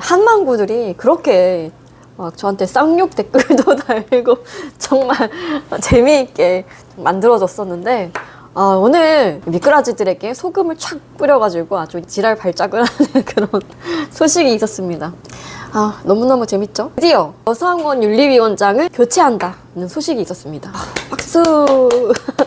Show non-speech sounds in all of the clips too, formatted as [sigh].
한망구들이 그렇게 막 저한테 쌍욕 댓글도 [laughs] 달고 정말 재미있게 만들어졌었는데 아, 오늘 미꾸라지들에게 소금을 촥 뿌려가지고 아주 지랄 발작을 [laughs] 하는 그런 소식이 있었습니다. 아, 너무너무 재밌죠? 드디어 여상원 윤리위원장을 교체한다는 소식이 있었습니다. 아, 박수! [laughs]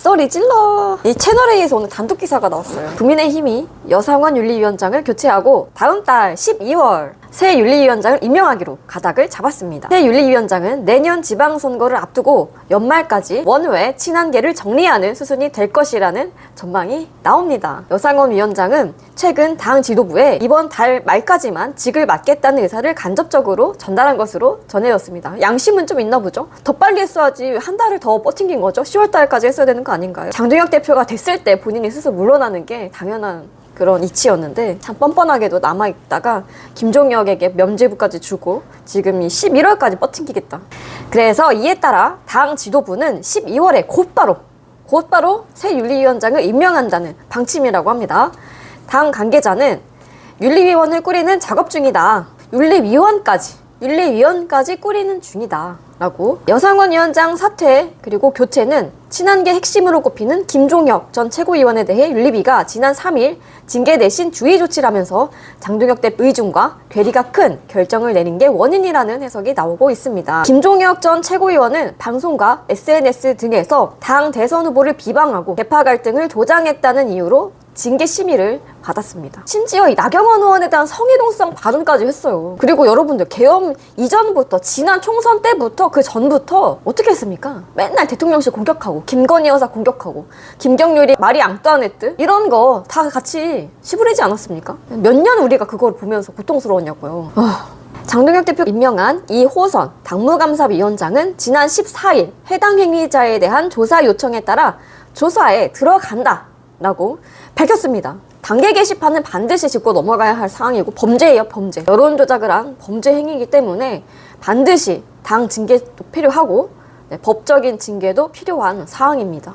썰이 찔러. 이 채널A에서 오늘 단독 기사가 나왔어요. 국민의힘이 여상원 윤리위원장을 교체하고 다음 달 12월 새 윤리위원장을 임명하기로 가닥을 잡았습니다. 새 윤리위원장은 내년 지방선거를 앞두고 연말까지 원외 친한계를 정리하는 수순이 될 것이라는 전망이 나옵니다. 여상원 위원장은 최근 당 지도부에 이번 달 말까지만 직을 맡겠다는 의사를 간접적으로 전달한 것으로 전해졌습니다. 양심은 좀 있나 보죠? 더 빨리 했어야지 한 달을 더 버틴긴 거죠. 10월 달까지 했어야 되는 거 아닌가요? 장동혁 대표가 됐을 때 본인이 스스로 물러나는 게 당연한 그런 이치였는데 참 뻔뻔하게도 남아있다가 김종혁에게 면죄부까지 주고 지금 이 11월까지 버팅기겠다. 그래서 이에 따라 당 지도부는 12월에 곧바로 곧바로 새 윤리위원장을 임명한다는 방침이라고 합니다. 당 관계자는 윤리위원을 꾸리는 작업 중이다. 윤리위원까지 윤리위원까지 꾸리는 중이다. 라고 여상원 위원장 사퇴 그리고 교체는 친한계 핵심으로 꼽히는 김종혁 전 최고위원에 대해 윤리비가 지난 3일 징계 대신 주의 조치를 하면서 장동혁 대 의중과 괴리가 큰 결정을 내린 게 원인이라는 해석이 나오고 있습니다. 김종혁 전 최고위원은 방송과 SNS 등에서 당 대선 후보를 비방하고 개파 갈등을 조장했다는 이유로 징계 심의를 받았습니다. 심지어 이 나경원 의원에 대한 성희동성 발언까지 했어요. 그리고 여러분들 계엄 이전부터 지난 총선 때부터 그 전부터 어떻게 했습니까? 맨날 대통령실 공격하고 김건희 여사 공격하고 김경률이 마리 앙뚜아네트 이런 거 다 같이 시부리지 않았습니까? 몇 년 우리가 그걸 보면서 고통스러웠냐고요. 아, 장동혁 대표 임명한 이호선 당무감사위원장은 지난 14일 해당 행위자에 대한 조사 요청에 따라 조사에 들어간다. 라고 밝혔습니다. 단계 게시판은 반드시 짚고 넘어가야 할 사항이고 범죄예요, 범죄. 여론 조작을 한 범죄 행위이기 때문에 반드시 당 징계도 필요하고 네, 법적인 징계도 필요한 사항입니다.